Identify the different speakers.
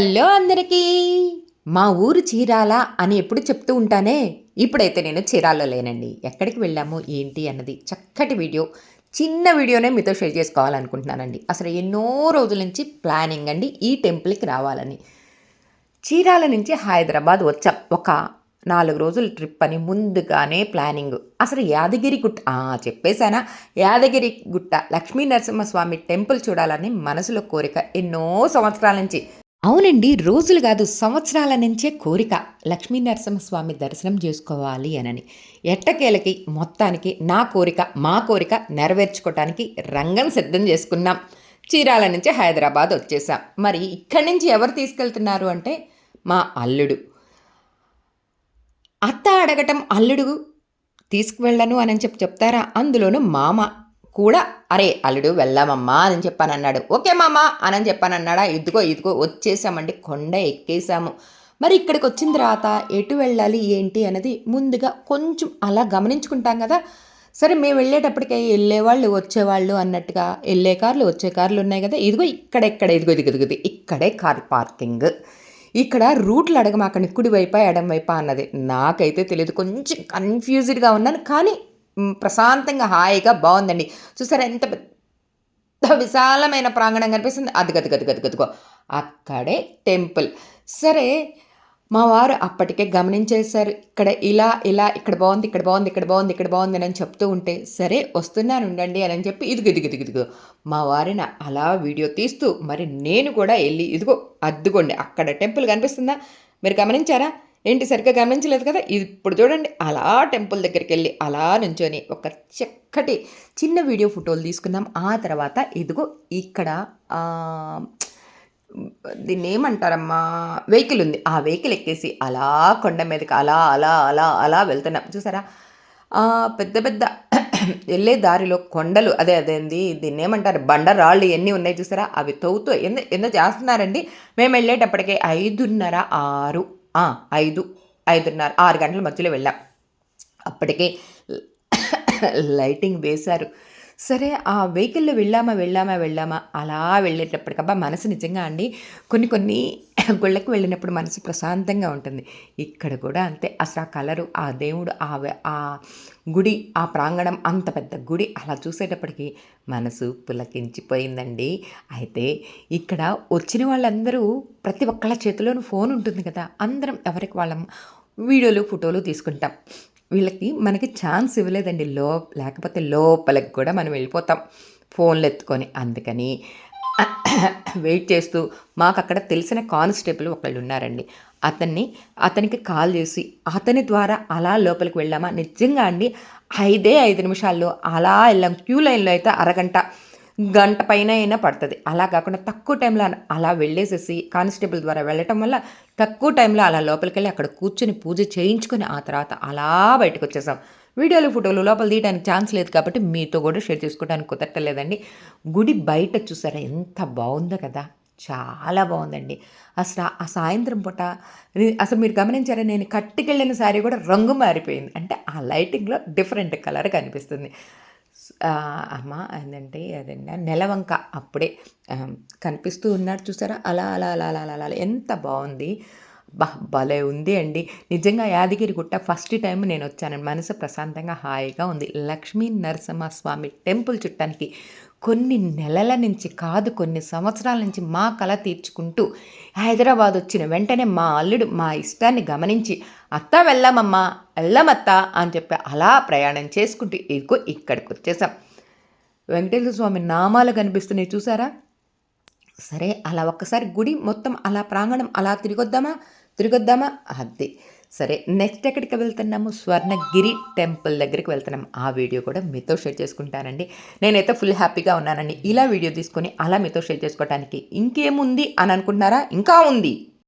Speaker 1: Hello అందరికీ. మా ఊరు చీరాల అని ఎప్పుడు చెప్తూ ఉంటానే? ఇప్పుడైతే నేను చీరాల్లో లేనండి. ఎక్కడికి వెళ్ళాము ఏంటి అన్నది చక్కటి వీడియో చిన్న వీడియోనే మీతో షేర్ చేసుకోవాలనుకుంటున్నానండి. అసలు ఎన్నో రోజుల నుంచి ప్లానింగ్ అండి ఈ టెంపుల్కి రావాలని. చీరాల నుంచి హైదరాబాద్ వచ్చాం. ఒక నాలుగు రోజుల ట్రిప్ అని ముందుగానే ప్లానింగ్. అసలు యాదగిరి గుట్ట చెప్పేశానా? యాదగిరి గుట్ట లక్ష్మీ నరసింహస్వామి టెంపుల్ చూడాలని మనసులో కోరిక ఎన్నో సంవత్సరాల నుంచి. అవునండి రోజులు కాదు సంవత్సరాల నుంచే కోరిక. లక్ష్మీ నరసింహస్వామి దర్శనం చేసుకోవాలి అనని. ఎట్టకేలకి మొత్తానికి నా కోరిక మా కోరిక నెరవేర్చుకోవటానికి రంగం సిద్ధం చేసుకున్నాం. చీరాల నుంచి హైదరాబాద్ వచ్చేసాం. మరి ఇక్కడి నుంచి ఎవరు తీసుకెళ్తున్నారు అంటే మా అల్లుడు. అత్త అడగటం అల్లుడు తీసుకువెళ్ళను అని చెప్పి చెప్తారా? అందులోనూ మామ కూడా అరే అల్లుడు వెళ్దామమ్మా అని చెప్పానన్నాడు. ఓకే మామ అని చెప్పానన్నాడా. ఇదిగో ఇదిగో వచ్చేసామండి. కొండ ఎక్కేసాము. మరి ఇక్కడికి వచ్చిన తర్వాత ఎటు వెళ్ళాలి ఏంటి అనేది ముందుగా కొంచెం అలా గమనించుకుంటాం కదా. సరే మేము వెళ్ళేటప్పటికే వెళ్ళేవాళ్ళు వచ్చేవాళ్ళు అన్నట్టుగా వెళ్ళే కార్లు వచ్చే కార్లు ఉన్నాయి కదా. ఇదిగో ఇక్కడ ఇదిగో ఇదిగో ఇదిగో ఇక్కడే కార్ పార్కింగ్. ఇక్కడ రూట్లు అడగమాకండి కుడి వైపా ఎడం వైపా అన్నది. నాకైతే తెలియదు కొంచెం కన్ఫ్యూజ్డ్గా ఉన్నాను. కానీ ప్రశాంతంగా హాయిగా బాగుందండి. చూసారా ఎంత పెద్ద విశాలమైన ప్రాంగణం కనిపిస్తుంది. అది గది గది గది గదిగో. అక్కడే టెంపుల్. సరే మా వారు అప్పటికే గమనించేశారు. ఇక్కడ ఇలా ఇలా ఇక్కడ బాగుంది ఇక్కడ బాగుంది ఇక్కడ బాగుంది ఇక్కడ బాగుంది అని చెప్తూ ఉంటే సరే వస్తున్నాను ఉండండి అని చెప్పి ఇదిగో ఇదిగో ఇదిగో ఇదిగో. మా వారిని అలా వీడియో తీస్తూ మరి నేను కూడా వెళ్ళి ఇదిగో అద్దుకోండి. అక్కడ టెంపుల్ కనిపిస్తుందా? మీరు గమనించారా? ఏంటి సరిగ్గా గమనించలేదు కదా? ఇప్పుడు చూడండి అలా టెంపుల్ దగ్గరికి వెళ్ళి అలా నుంచొని ఒక చక్కటి చిన్న వీడియో ఫోటోలు తీసుకున్నాం ఆ తర్వాత ఇదిగో ఇక్కడ దీన్ని ఏమంటారమ్మా వెహికల్ ఉంది. ఆ వెహికల్ ఎక్కేసి అలా కొండ మీదకి అలా అలా అలా అలా వెళ్తున్నాం. చూసారా? పెద్ద పెద్ద వెళ్ళే దారిలో కొండలు అదే అదేంది దీన్ని ఏమంటారు బండరాళ్ళు ఎన్ని ఉన్నాయి చూసారా? అవి తవ్వుతూ ఎందు ఎందుకు చేస్తున్నారండి. మేము వెళ్ళేటప్పటికే ఐదున్నర ఆరు ఐదు ఐదున్నర ఆరు గంటల మధ్యలో వెళ్ళాం. అప్పటికే లైటింగ్ వేశారు. సరే ఆ వెహికల్లో వెళ్ళామా వెళ్ళామా వెళ్ళామా అలా వెళ్ళేటప్పటికబ్బా మనసు నిజంగా అండి కొన్ని కొన్ని గుళ్ళకి వెళ్ళినప్పుడు మనసు ప్రశాంతంగా ఉంటుంది. ఇక్కడ కూడా అంతే. అసలు ఆ కలరు ఆ దేవుడు ఆ ఆ గుడి ఆ ప్రాంగణం అంత పెద్ద గుడి అలా చూసేటప్పటికి మనసు పులకించిపోయిందండి. అయితే ఇక్కడ వచ్చిన వాళ్ళందరూ ప్రతి ఒక్కళ్ళ చేతిలోనూ ఫోన్ ఉంటుంది కదా. అందరం ఎవరికి వాళ్ళం? వీడియోలు ఫోటోలు తీసుకుంటాం. వీళ్ళకి మనకి ఛాన్స్ ఇవ్వలేదండి. లో లేకపోతే లోపలికి కూడా మనం వెళ్ళిపోతాం. ఫోన్లు ఎత్తుకొని. అందుకని వెయిట్ చేస్తూ మాకు అక్కడ తెలిసిన కానిస్టేబుల్ ఒకళ్ళు ఉన్నారండి. అతన్ని అతనికి కాల్ చేసి అతని ద్వారా అలా లోపలికి వెళ్ళామా? నిజంగా అండి ఐదే ఐదు నిమిషాల్లో అలా వెళ్ళాం. క్యూ లైన్లో అయితే అరగంట గంట పైన అయినా పడుతుంది. అలా కాకుండా తక్కువ టైంలో అలా వెళ్ళేసేసి కానిస్టేబుల్ ద్వారా వెళ్ళటం వల్ల తక్కువ టైంలో అలా లోపలికి వెళ్ళి అక్కడ కూర్చొని పూజ చేయించుకొని ఆ తర్వాత అలా బయటకు వచ్చేసాం. వీడియోలు ఫోటోలు లోపల తీయడానికి ఛాన్స్ లేదు కాబట్టి మీతో కూడా షేర్ చేసుకోవడానికి కుదరట్లేదండి. గుడి బయట చూసారా? ఎంత బాగుందో కదా! చాలా బాగుందండి. అసలు ఆ సాయంత్రం పూట అసలు మీరు గమనించారా? నేను కట్టుకెళ్ళిన శారీ కూడా రంగు మారిపోయింది. అంటే ఆ లైటింగ్లో డిఫరెంట్ కలర్ కనిపిస్తుంది. అమ్మ ఏంటంటే అదండి నెలవంక అప్పుడే కనిపిస్తూ ఉన్నాడు చూసారా? అలా అలా అలా అలా అలా అలా ఎంత బాగుంది! బా భలే ఉంది అండి. నిజంగా యాదగిరి గుట్ట ఫస్ట్ టైం నేను వచ్చాను మనసు ప్రశాంతంగా హాయిగా ఉంది. లక్ష్మీ నరసింహస్వామి టెంపుల్ చుట్టానికి కొన్ని నెలల నుంచి కాదు కొన్ని సంవత్సరాల నుంచి మా కళ తీర్చుకుంటూ హైదరాబాద్ వచ్చిన వెంటనే మా అల్లుడు మా ఇష్టాన్ని గమనించి అత్త వెళ్ళామమ్మా వెళ్ళమత్తా అని చెప్పి అలా ప్రయాణం చేసుకుంటూ ఇదిగో ఇక్కడికి వచ్చేసాం. వెంకటేశ్వర స్వామి నామాలు కనిపిస్తున్నాయి చూసారా? సరే అలా ఒక్కసారి గుడి మొత్తం అలా ప్రాంగణం అలా తిరిగొద్దామా? తిరిగొద్దామా? అది. సరే నెక్స్ట్ ఎక్కడికి వెళ్తున్నాము? స్వర్ణగిరి టెంపుల్ దగ్గరికి వెళ్తున్నాం ఆ వీడియో కూడా మీతో షేర్ చేసుకుంటానండి. నేనైతే ఫుల్ హ్యాపీగా ఉన్నానండి. ఇలా వీడియో తీసుకొని అలా మీతో షేర్ చేసుకోవడానికి ఇంకేముంది అని అనుకుంటున్నారా? ఇంకా ఉంది.